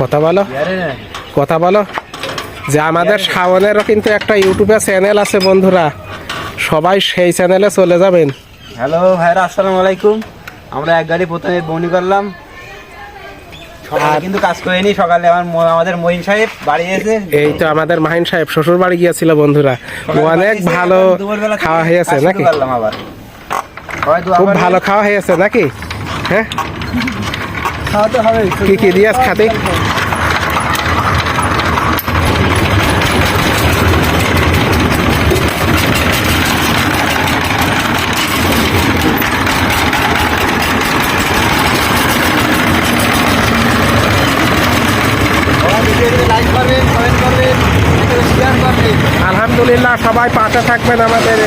কথা বলো। কথা বলো। যে আমাদের শাওনেরও কিন্তু একটা ইউটিউবে চ্যানেল আছে বন্ধুরা। সবাই সেই চ্যানেলে চলে যাবেন। হ্যালো ভাইরা আসসালামু আলাইকুম। আমরা এক গাড়ি প্রথমে বনি করলাম। সকালে কিন্তু কাজ করিনি সকালে আমার আমাদের মহিন সাহেব বাড়ি এসে এই তো আমাদের মাহিন সাহেব শ্বশুর বাড়ি গিয়েছিল বন্ধুরা। অনেক ভালো খাওয়া হয়েছে নাকি? খুব ভালো খাওয়া হয়েছে নাকি? হ্যাঁ? খাওয়াতে হবে কি কি দিয়াস খাতে কমেন্ট করবেন শেয়ার করবেন। আলহামদুলিল্লাহ সবাই পাশে থাকবেন আমাদের।